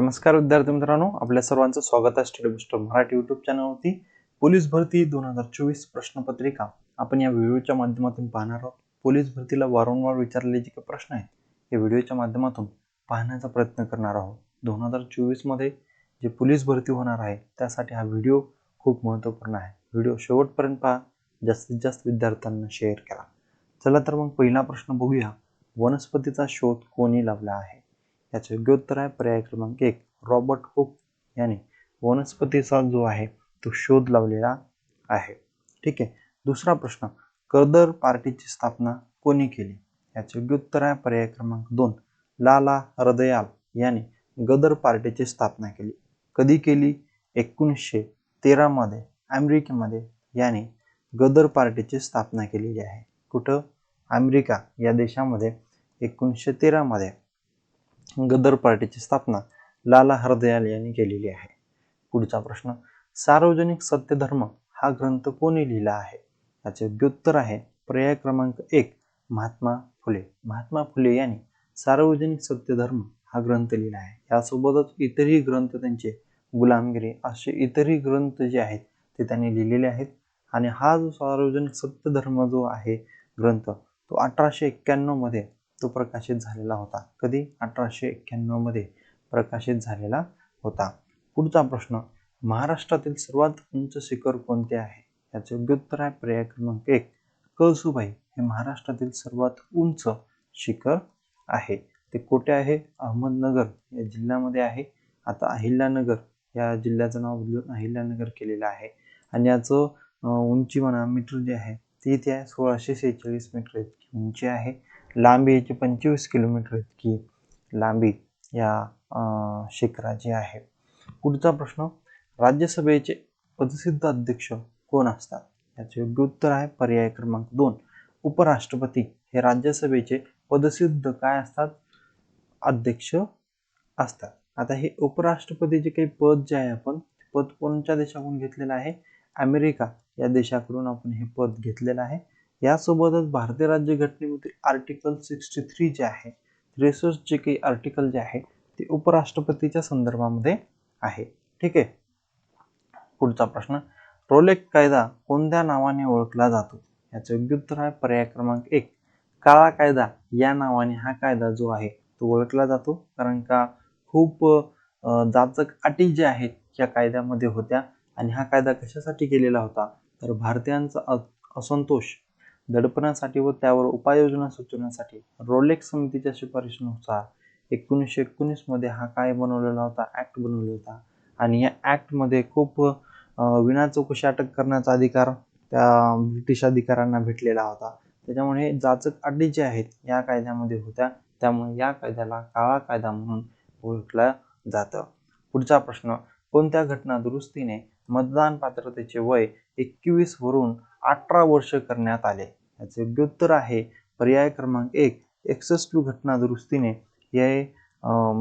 नमस्कार विद्यार्थी मित्रांनो आपल्या सर्वांचं स्वागत आहे स्टडी बुस्टर मराठी युट्यूब चॅनलवरती पोलीस भरती दोन हजार चोवीस प्रश्नपत्रिका. आपण या व्हिडिओच्या माध्यमातून पाहणार आहोत. पोलीस भरतीला वारंवार विचारलेले जे काही प्रश्न आहेत हे व्हिडिओच्या माध्यमातून पाहण्याचा प्रयत्न करणार आहोत. दोन हजार चोवीसमध्ये जे पोलीस भरती होणार आहे त्यासाठी हा व्हिडिओ खूप महत्त्वपूर्ण आहे. व्हिडिओ शेवटपर्यंत पहा. जास्तीत जास्त विद्यार्थ्यांना शेअर करा. चला तर मग पहिला प्रश्न बघूया. वनस्पतीचा शोध कोणी लावला आहे? याचे योग्य उत्तर आहे. पर्याय क्रमांक एक रॉबर्ट हुक याने वनस्पतीचा जो आहे तो शोध लावलेला आहे. ठीक आहे. दुसरा प्रश्न कर्दर पार्टीची स्थापना कोणी केली? याचे योग्य उत्तर आहे. पर्याय क्रमांक दोन लाला हृदयाल याने गदर पार्टीची स्थापना केली. कधी केली? एकोणीसशे तेरामध्ये अमेरिकेमध्ये याने गदर पार्टीची स्थापना केलेली आहे. कुठं? अमेरिका या देशामध्ये एकोणीसशे तेरामध्ये गदर पार्टीची स्थापना लाला हरदयाल यांनी केलेली आहे. पुढचा प्रश्न सार्वजनिक सत्यधर्म हा ग्रंथ कोणी लिहिला आहे? याचे योग्य उत्तर आहे पर्याय क्रमांक एक महात्मा फुले. महात्मा फुले यांनी सार्वजनिक सत्यधर्म हा ग्रंथ लिहिला आहे. यासोबतच इतरही ग्रंथ त्यांचे गुलामगिरी असे इतरही ग्रंथ जे आहेत ते त्यांनी लिहिलेले आहेत. आणि हा जो सार्वजनिक सत्यधर्म जो आहे ग्रंथ तो अठराशे एक्क्याण्णवमध्ये तो प्रकाशित झालेला होता. कधी? अठराशे एक्क्याण्णवमध्ये प्रकाशित झालेला होता. पुढचा प्रश्न महाराष्ट्रातील सर्वात उंच शिखर कोणते आहे? याचे योग्य उत्तर आहे पर्याय क्रमांक एक. कळसुबाई हे महाराष्ट्रातील सर्वात उंच शिखर आहे. ते कुठे आहे? अहमदनगर या जिल्ह्यामध्ये आहे. आता अहिल्यानगर या जिल्ह्याचं नाव बदलून अहिल्यानगर केलेलं आहे. आणि याचं उंची म्हणा मीटर जे आहे ती इथे आहे सोळाशे सेहेचाळीस मीटर इतकी उंची आहे. लांबी याची पंचवीस किलोमीटर इतकी लांबी या शिखराची आहे. पुढचा प्रश्न राज्यसभेचे पदसिद्ध अध्यक्ष कोण असतात? याचे योग्य उत्तर आहे पर्याय क्रमांक दोन. उपराष्ट्रपती हे राज्यसभेचे पदसिद्ध काय असतात? अध्यक्ष असतात. आता हे उपराष्ट्रपतीचे काही पद जे आहे आपण पद कोणत्या देशाकडून घेतलेलं आहे? अमेरिका या देशाकडून आपण हे पद घेतलेलं आहे. यासोबतच भारतीय राज्यघटनेमधील आर्टिकल सिक्स्टी थ्री जे आहे त्रेसष्ट जे काही आर्टिकल जे आहे ते उपराष्ट्रपतीच्या संदर्भामध्ये आहे. ठीक आहे? पुढचा प्रश्न रोलेक कायदा कोणत्या नावाने ओळखला जातो? याचं योग्य उत्तर आहे पर्याय क्रमांक एक. काळा कायदा या नावाने हा कायदा जो आहे तो ओळखला जातो. कारण का खूप जाचक अटी ज्या आहेत या कायद्यामध्ये होत्या. आणि हा कायदा कशासाठी केलेला होता? तर भारतीयांचा असंतोष दडपण्यासाठी व त्यावर उपाययोजना सुचवण्यासाठी रोलेक्स समितीच्या शिफारशीनुसार एकोणीसशे एकोणीसमध्ये हा काय बनवलेला होता? ॲक्ट बनवलेला होता. आणि या ॲक्टमध्ये खूप विना चौकशी अटक करण्याचा अधिकार त्या ब्रिटिश अधिकाऱ्यांना भेटलेला होता. त्याच्यामुळे हे जाचक अटी जे आहेत या कायद्यामध्ये होत्या. त्यामुळे या कायद्याला काळा कायदा म्हणून ओळखलं जातं. पुढचा प्रश्न कोणत्या घटना दुरुस्तीने मतदान पात्रतेचे वय एकवीस वरून अठरा वर्ष करण्यात आले? याचे योग्य उत्तर आहे. पर्याय क्रमांक एक एकसष्ट घटना दुरुस्तीने हे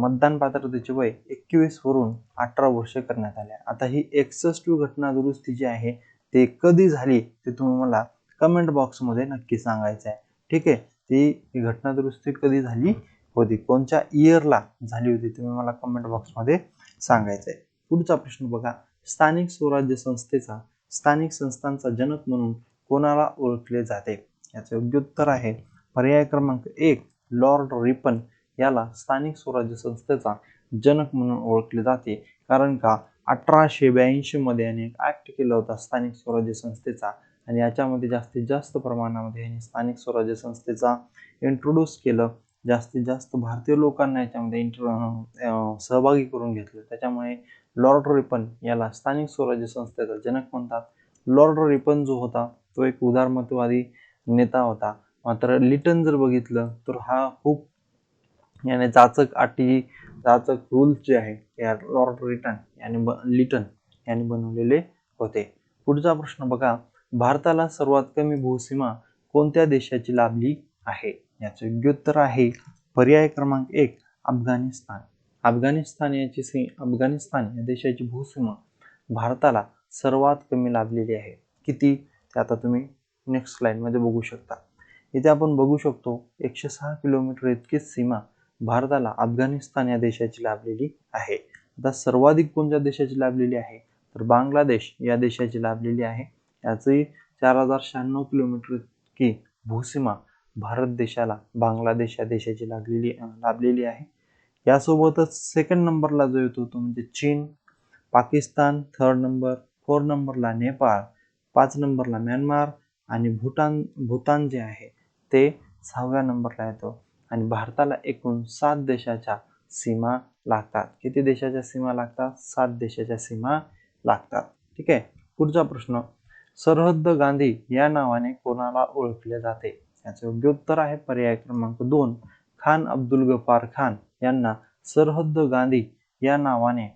मतदान पात्रतेचे वय एकवीस वरून अठरा वर्ष करण्यात आले. आता ही एकसष्ट घटना दुरुस्ती जी आहे ते कधी झाली ते तुम्ही मला कमेंट बॉक्समध्ये नक्की सांगायचं आहे. ठीक आहे? ती ही घटना दुरुस्ती कधी झाली होती? कोणत्या इयरला झाली होती तुम्ही मला कमेंट बॉक्समध्ये सांगायचं आहे. पुढचा प्रश्न बघा. स्थानिक स्वराज्य संस्थेचा स्थानिक संस्थांचा जनक म्हणून कोणाला ओळखले जाते? याचे योग्य उत्तर आहे पर्याय क्रमांक एक लॉर्ड रिपन याला स्थानिक स्वराज्य संस्थेचा जनक म्हणून ओळखले जाते. कारण का? अठराशे ब्याऐंशी मध्ये याने एक ऍक्ट केला होता स्थानिक स्वराज्य संस्थेचा आणि याच्यामध्ये जास्तीत जास्त प्रमाणामध्ये यांनी स्थानिक स्वराज्य संस्थेचा इंट्रोड्यूस केलं. जास्तीत जास्त भारतीय लोकांना याच्यामध्ये इंटर सहभागी करून घेतलं. त्याच्यामुळे लॉर्ड रिपन याला स्थानिक स्वराज्य संस्थेचा जनक म्हणतात. लॉर्ड रिपन जो होता तो एक उदारमतवादी नेता होता. मात्र लिटन जर बघितलं तर हा खूप याने जाचक अटी जाचक रूल्स जे आहे या लॉर्ड रिटन याने ब लिटन यांनी बनवलेले होते. पुढचा प्रश्न बघा भारताला सर्वात कमी भूसीमा कोणत्या देशाची लाभली आहे? याचं योग्य उत्तर आहे पर्याय क्रमांक एक अफगाणिस्तान. अफगाणिस्तान याची सी अफगाणिस्तान या देशाची भूसीमा भारताला सर्वात कमी लाभलेली आहे. किती? ते आता तुम्ही नेक्स्ट स्लाईडमध्ये बघू शकता. इथे आपण बघू शकतो एकशे सहा किलोमीटर इतकीच सीमा भारताला अफगाणिस्तान या देशाची लाभलेली आहे. आता सर्वाधिक कोणत्या देशाची लाभलेली आहे? तर बांगलादेश या देशाची लाभलेली आहे. याचंही चार हजार शहाण्णव किलोमीटर इतकी भूसीमा भारत देशाला बांगलादेश या देशाची लागलेली लाभलेली आहे. यासोबतच सेकंड नंबरला जो येतो तो म्हणजे चीन पाकिस्तान थर्ड नंबर फोर नंबरला नेपाळ पाच नंबरला म्यानमार आणि भूटान भूतान जे आहे ते सहाव्या नंबरला येतो आणि भारताला एकूण सात देशाच्या सीमा लागतात. किती देशाच्या सीमा लागतात? सात देशाच्या सीमा लागतात. ठीक आहे? पुढचा प्रश्न. सरहद्द गांधी या नावाने कोणाला ओळखले जाते? याचे योग्य उत्तर आहे पर्याय क्रमांक दोन. खान अब्दुल गफार खान यांना सरहद्द गांधी या नावाने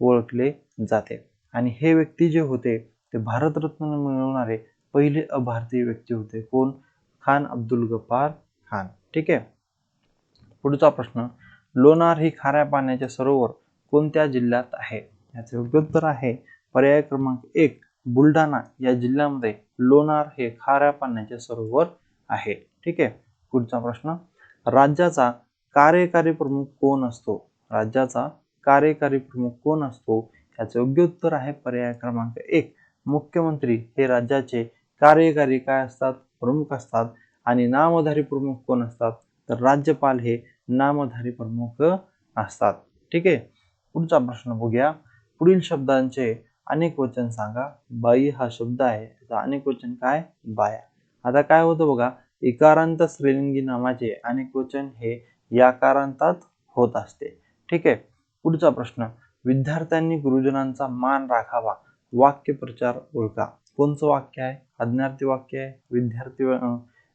ओळखले जाते. आणि हे व्यक्ती जे होते ते भारतरत्न मिळवणारे पहिले अभारतीय व्यक्ती होते कोण? खान अब्दुल गफार खान. ठीक आहे? पुढचा प्रश्न लोणार ही खाऱ्या पाण्याचे सरोवर कोणत्या जिल्ह्यात आहे? याचे योग्य उत्तर आहे पर्याय क्रमांक एक बुलढाणा. या जिल्ह्यामध्ये लोणार हे खाऱ्या पाण्याचे सरोवर आहे. ठीक आहे? पुढचा प्रश्न राज्याचा कार्यकारी प्रमुख कोण असतो? राज्याचा कार्यकारी प्रमुख कोण असतो? याचे योग्य उत्तर आहे पर्याय क्रमांक एक मुख्यमंत्री हे राज्याचे कार्यकारी काय असतात? प्रमुख असतात. आणि नामधारी प्रमुख कोण असतात? तर राज्यपाल हे नामधारी प्रमुख असतात. ठीक आहे? पुढचा प्रश्न बघूया. पुढील शब्दांचे अनेक वचन सांगा. बाई हा शब्द आहे. त्याचा अनेक वचन काय? बाया. आता काय होतं बघा? इकारांत स्त्रीलिंगी नामाचे अनेक वचन हे याकारांतात होत असते. ठीक आहे? पुढचा प्रश्न. विद्यार्थ्यांनी गुरुजनांचा मान राखावा. वाक्य प्रचार ओळखा कोणचं वाक्य आहे? अज्ञार्थी वाक्य आहे? विद्यार्थी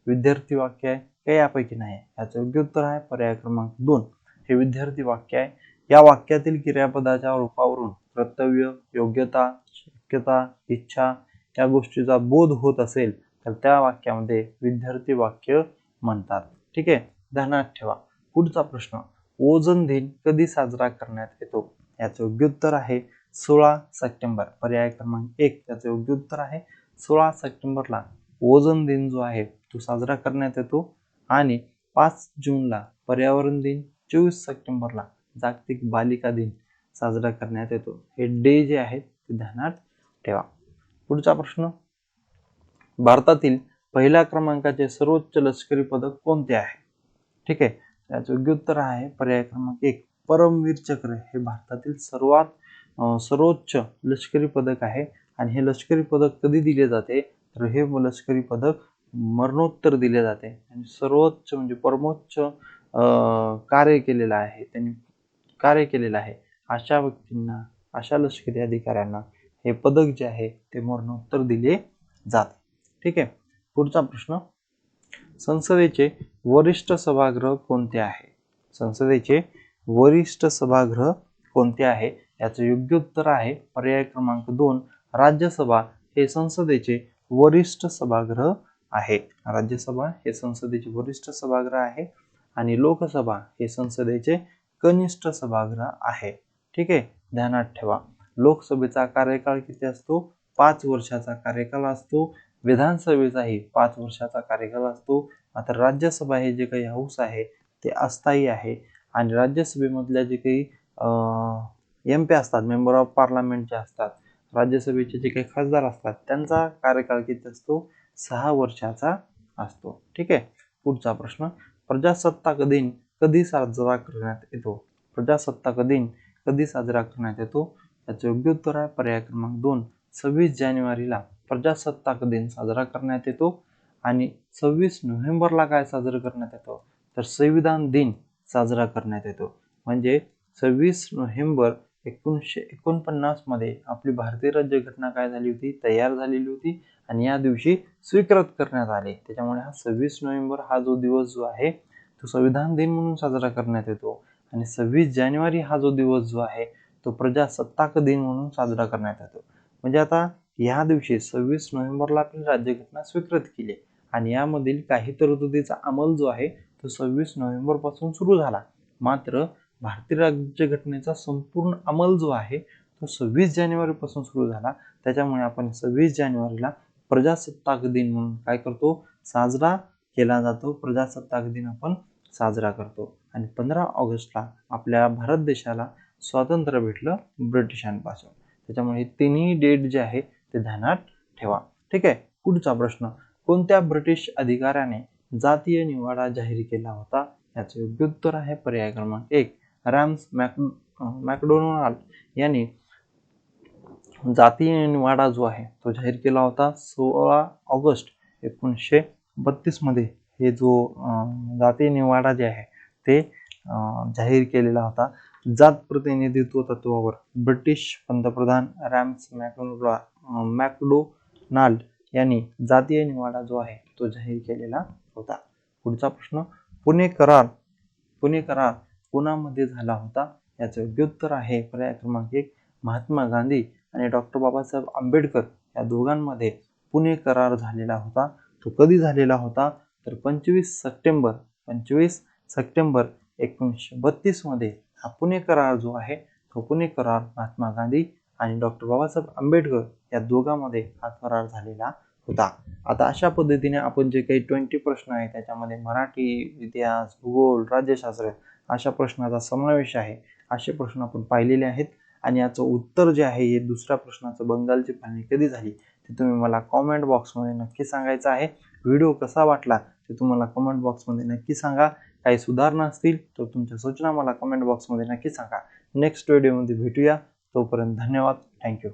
विद्यार्थी वाक्य आहे? काही यापैकी नाही याचं योग्य उत्तर आहे पर्याय क्रमांक दोन. हे विद्यार्थी वाक्य आहे. या वाक्यातील क्रियापदाच्या रूपावरून कर्तव्य योग्यता शक्यता इच्छा या गोष्टीचा बोध होत असेल तर त्या वाक्यामध्ये विद्यार्थी वाक्य म्हणतात. ठीक आहे? ध्यानात ठेवा. पुढचा प्रश्न. ओजन दिन कधी साजरा करण्यात येतो? याचं योग्य उत्तर आहे सोळा सप्टेंबर पर्याय क्रमांक एक त्याचं योग्य उत्तर आहे. सोळा सप्टेंबरला ओझन दिन जो आहे तो साजरा करण्यात येतो. आणि पाच जूनला पर्यावरण दिन चोवीस सप्टेंबरला जागतिक बालिका दिन साजरा करण्यात येतो. हे डे जे आहेत ते ध्यानात ठेवा. पुढचा प्रश्न. भारतातील पहिल्या क्रमांकाचे सर्वोच्च लष्करी पदक कोणते आहे? ठीक आहे. त्याचं योग्य उत्तर आहे पर्याय क्रमांक एक परमवीर चक्र हे भारतातील सर्वात सर्वोच्च लष्करी पदक आहे. आणि हे लष्करी पदक कधी दिले जाते? तर हे लष्करी पदक मरणोत्तर दिले जाते. आणि सर्वोच्च म्हणजे परमोच्च कार्य केलेलं आहे. त्यांनी कार्य केलेलं आहे. अशा व्यक्तींना अशा लष्करी अधिकाऱ्यांना हे पदक जे आहे ते मरणोत्तर दिले जाते. ठीक आहे? पुढचा प्रश्न. संसदेचे वरिष्ठ सभागृह कोणते आहे? संसदेचे वरिष्ठ सभागृह कोणते आहे? याचं योग्य उत्तर आहे पर्याय क्रमांक दोन राज्यसभा हे संसदेचे वरिष्ठ सभागृह आहे. राज्यसभा हे संसदेचे वरिष्ठ सभागृह आहे आणि लोकसभा हे संसदेचे कनिष्ठ सभागृह आहे. ठीक आहे? ध्यानात ठेवा. लोकसभेचा कार्यकाळ किती असतो? पाच वर्षाचा कार्यकाळ असतो. विधानसभेचाही पाच वर्षाचा कार्यकाळ असतो. मात्र राज्यसभा हे जे काही हाऊस आहे ते अस्थायी आहे आणि राज्यसभेमधल्या जे काही एम पी असतात मेंबर ऑफ पार्लमेंटचे असतात राज्यसभेचे जे काही खासदार असतात त्यांचा कार्यकाळ किती असतो? सहा वर्षाचा असतो. ठीक आहे? पुढचा प्रश्न. प्रजासत्ताक दिन कधी साजरा करण्यात येतो? प्रजासत्ताक दिन कधी साजरा करण्यात येतो? याचं योग्य उत्तर आहे पर्याय क्रमांक दोन. सव्वीस जानेवारीला प्रजासत्ताक दिन साजरा करण्यात येतो आणि सव्वीस नोव्हेंबरला काय साजरा करण्यात येतो? तर संविधान दिन साजरा करण्यात येतो. म्हणजे सव्वीस नोव्हेंबर एकोणीसशे एकोणपन्नासमध्ये आपली भारतीय राज्यघटना काय झाली होती? तयार झालेली होती. आणि या दिवशी स्वीकृत करण्यात आले. त्याच्यामुळे हा सव्वीस नोव्हेंबर हा जो दिवस जो आहे तो संविधान दिन म्हणून साजरा करण्यात येतो. आणि सव्वीस जानेवारी हा जो दिवस जो आहे तो प्रजासत्ताक दिन म्हणून साजरा करण्यात येतो. म्हणजे आता या दिवशी सव्वीस नोव्हेंबरला आपली राज्यघटना स्वीकृत केली आणि यामधील काही तरतुदीचा अंमल जो आहे तो सव्वीस नोव्हेंबरपासून सुरू झाला. मात्र भारतीय राज्यघटनेचा संपूर्ण अंमल जो आहे तो सव्वीस जानेवारीपासून सुरू झाला. त्याच्यामुळे आपण सव्वीस जानेवारीला प्रजासत्ताक दिन म्हणून काय करतो? साजरा केला जातो. प्रजासत्ताक दिन आपण साजरा करतो. आणि पंधरा ऑगस्टला आपल्या भारत देशाला स्वातंत्र्य भेटलं ब्रिटिशांपासून. त्याच्यामुळे हे तिन्ही डेट जे आहे ते ध्यानात ठेवा. ठीक आहे? पुढचा प्रश्न कोणत्या ब्रिटिश अधिकाऱ्याने जातीय निवाडा जाहीर केला होता? याचे योग्य उत्तर आहे पर्याय क्रमांक एक. रॅम्स मॅक मॅकडोनाल्ड यांनी जातीय निवाडा जो आहे तो जाहीर केला होता. सोळा ऑगस्ट एकोणीसशे बत्तीसमध्ये हे जो जातीय निवाडा जे आहे ते जाहीर केलेला होता. जात प्रतिनिधित्व तत्वावर ब्रिटिश पंतप्रधान रॅम्स मॅकडोला मॅकडोनाल्ड यांनी जातीय निवाडा जो आहे तो जाहीर केलेला होता. पुढचा प्रश्न पुणे करार पुणे करार कोणामध्ये झाला होता? याचं योग्य उत्तर आहे पर्याय क्रमांक एक महात्मा गांधी आणि डॉक्टर बाबासाहेब आंबेडकर या दोघांमध्ये पुणे करार झालेला होता. तो कधी झालेला होता? तर पंचवीस सप्टेंबर पंचवीस सप्टेंबर एकोणीसशे बत्तीसमध्ये हा पुणे करार जो आहे तो पुणे करार महात्मा गांधी आणि डॉक्टर बाबासाहेब आंबेडकर या दोघांमध्ये हा करार झालेला होता. आता अशा पद्धतीने आपण जे काही ट्वेंटी प्रश्न आहेत त्याच्यामध्ये मराठी इतिहास भूगोल राज्यशास्त्र अशा प्रश्नाचा समावेश आहे. असे प्रश्न आपण पाहिलेले आहेत. आणि याचं उत्तर जे आहे हे दुसऱ्या प्रश्नाचं बंगालची फाळणी कधी झाली ते तुम्ही मला कॉमेंट बॉक्समध्ये नक्की सांगायचं आहे. व्हिडिओ कसा वाटला ते तुम्हाला कमेंट बॉक्समध्ये नक्की सांगा. काही सुधारणा असतील तर तुमच्या सूचना मला कमेंट बॉक्समध्ये नक्की सांगा. नेक्स्ट व्हिडिओमध्ये भेटूया. तोपर्यंत धन्यवाद. थँक्यू